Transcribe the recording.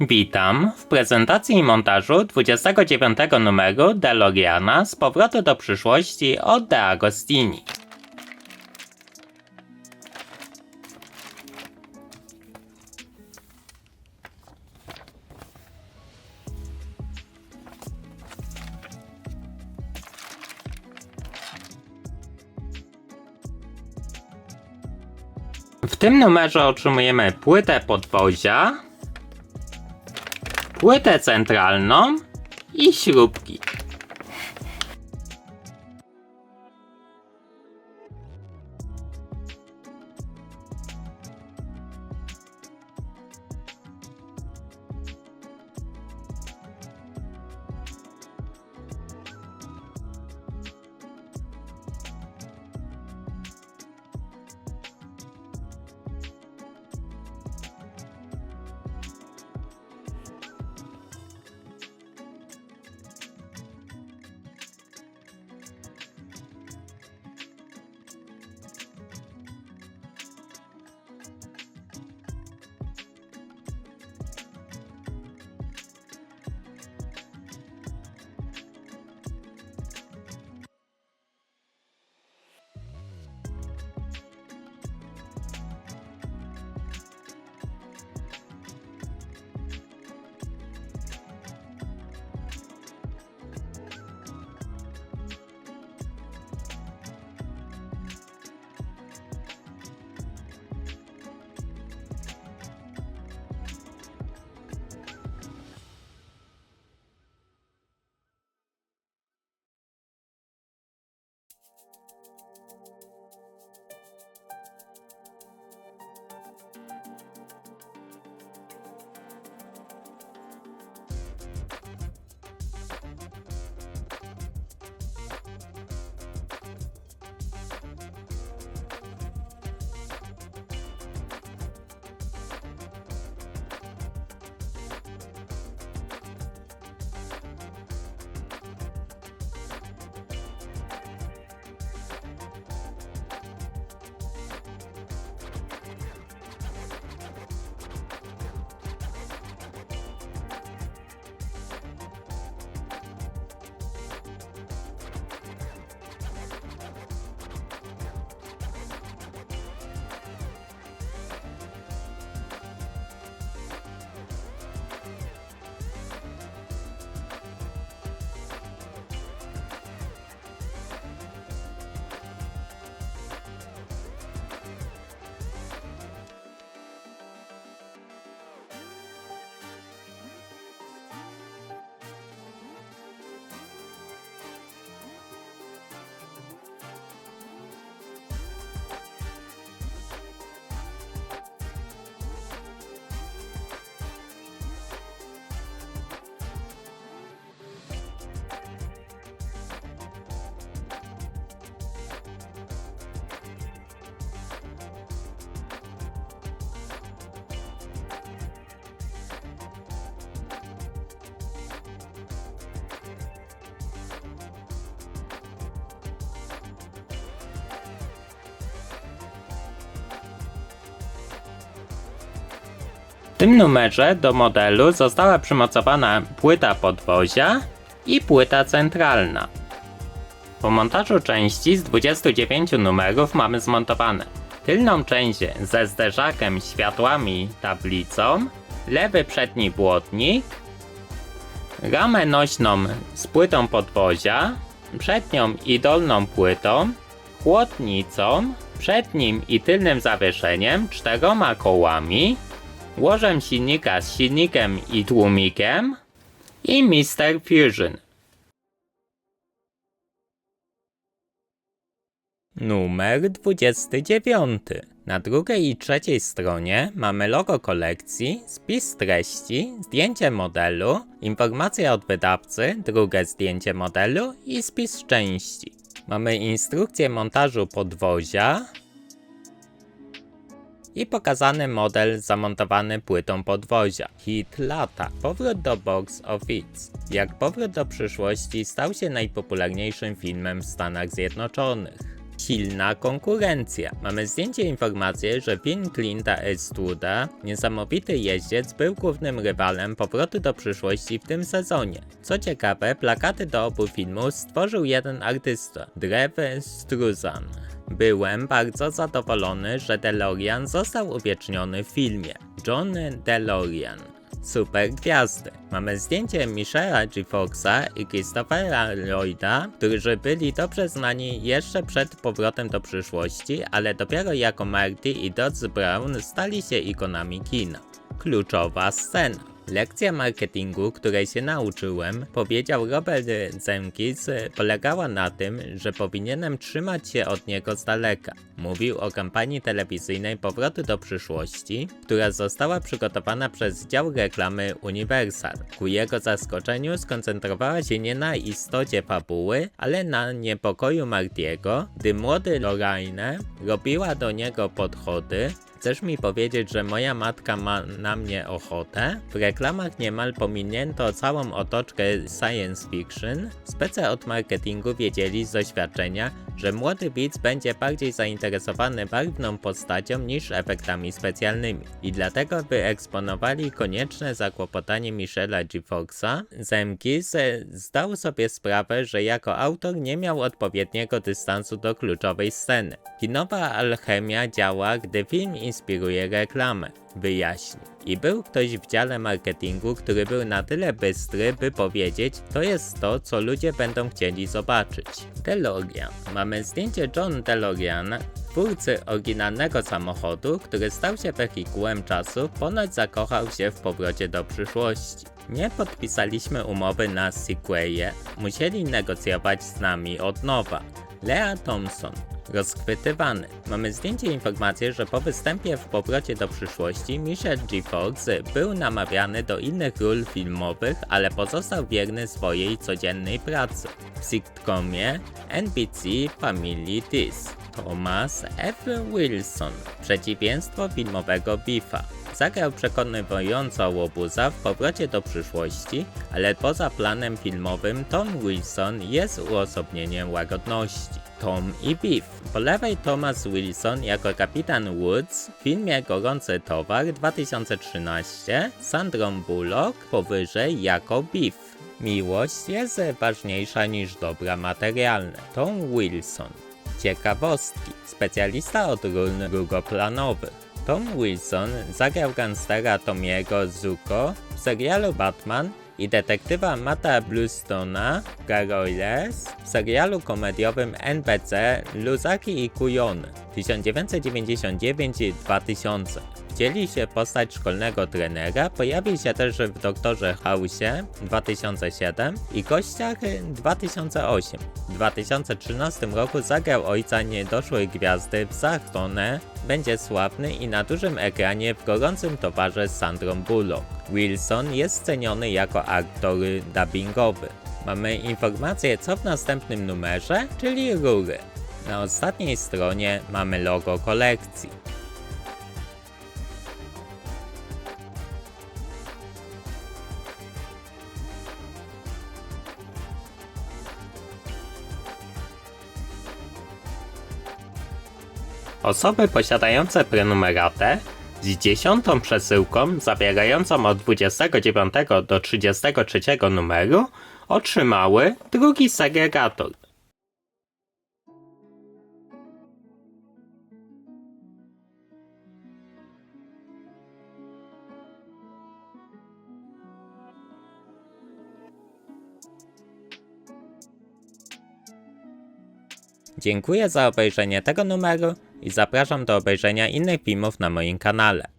Witam w prezentacji i montażu 29 numeru DeLoreana z powrotu do przyszłości od De Agostini. W tym numerze otrzymujemy płytę podwozia, płytę centralną i śrubki. Tym numerze do modelu została przymocowana płyta podwozia i płyta centralna. Po montażu części z 29 numerów mamy zmontowane tylną część ze zderzakiem, światłami, tablicą, lewy przedni błotnik, ramę nośną z płytą podwozia, przednią i dolną płytą, chłodnicą, przednim i tylnym zawieszeniem, czteroma kołami, łożem silnika z silnikiem i tłumikiem i Mr. Fusion. Numer 29. Na drugiej i trzeciej stronie mamy logo kolekcji, spis treści, zdjęcie modelu, informacja od wydawcy, drugie zdjęcie modelu i spis części. Mamy instrukcję montażu podwozia, i pokazany model zamontowany płytą podwozia. Hit lata. Powrót do box office. Jak Powrót do przyszłości stał się najpopularniejszym filmem w Stanach Zjednoczonych. Silna konkurencja. Mamy zdjęcie informację, że film Clint'a Eastwooda, Niesamowity jeździec, był głównym rywalem powrotu do przyszłości w tym sezonie. Co ciekawe, plakaty do obu filmów stworzył jeden artysta, Drew Struzan. Byłem bardzo zadowolony, że DeLorean został uwieczniony w filmie. John DeLorean. Super gwiazdy. Mamy zdjęcie Michela G. Foxa i Christophera Lloyda, którzy byli dobrze znani jeszcze przed powrotem do przyszłości, ale dopiero jako Marty i Dodds Brown stali się ikonami kina. Kluczowa scena. Lekcja marketingu, której się nauczyłem, powiedział Robert Zemeckis, polegała na tym, że powinienem trzymać się od niego z daleka. Mówił o kampanii telewizyjnej Powrotu do przyszłości, która została przygotowana przez dział reklamy Universal. Ku jego zaskoczeniu skoncentrowała się nie na istocie fabuły, ale na niepokoju Martiego, gdy młody Lorraine robiła do niego podchody, Chcesz mi powiedzieć, że moja matka ma na mnie ochotę? W reklamach niemal pominięto całą otoczkę science fiction. Spece od marketingu wiedzieli z doświadczenia, że młody widz będzie bardziej zainteresowany barwną postacią niż efektami specjalnymi. I dlatego wyeksponowali konieczne zakłopotanie Michela G. Foxa. Zemkis e, zdał sobie sprawę, że jako autor nie miał odpowiedniego dystansu do kluczowej sceny. Kinowa alchemia działa, gdy film inspiruje reklamę, wyjaśnił. I był ktoś w dziale marketingu, który był na tyle bystry, by powiedzieć, to jest to, co ludzie będą chcieli zobaczyć. DeLorean. Mamy zdjęcie John DeLorean, twórcy oryginalnego samochodu, który stał się wehikułem czasu, ponoć zakochał się w powrocie do przyszłości. Nie podpisaliśmy umowy na sequelie, musieli negocjować z nami od nowa. Lea Thompson. Rozchwytywany. Mamy zdjęcie informację, że po występie w powrocie do przyszłości Michel G. Fox był namawiany do innych ról filmowych, ale pozostał wierny swojej codziennej pracy. W sitcomie NBC Family This. Thomas F. Wilson. Przeciwieństwo filmowego Biffa. Zagrał przekonywująco łobuza w powrocie do przyszłości, ale poza planem filmowym Tom Wilson jest uosobnieniem łagodności. Tom i Biff. Po lewej Thomas Wilson jako kapitan Woods w filmie Gorący Towar 2013, Sandrą Bullock powyżej jako Biff. Miłość jest ważniejsza niż dobra materialne. Tom Wilson. Ciekawostki. Specjalista od ról drugoplanowych. Tom Wilson zagrał gangstera Tomiego Zuko w serialu Batman i detektywa Mata Bluestona Gargoyles w serialu komediowym NBC Luzaki i Kujony 1999-2000. Wcieli się postać szkolnego trenera, pojawił się też w Doktorze Hausie 2007 i Gościach 2008. W 2013 roku zagrał ojca niedoszłej gwiazdy w Zachronę, będzie sławny i na dużym ekranie w gorącym towarze z Sandrą Bullock. Wilson jest ceniony jako aktor dubbingowy. Mamy informację co w następnym numerze, czyli rury. Na ostatniej stronie mamy logo kolekcji. Osoby posiadające prenumeratę z dziesiątą przesyłką zawierającą od 29 do 33 numeru otrzymały drugi segregator. Dziękuję za obejrzenie tego numeru i zapraszam do obejrzenia innych filmów na moim kanale.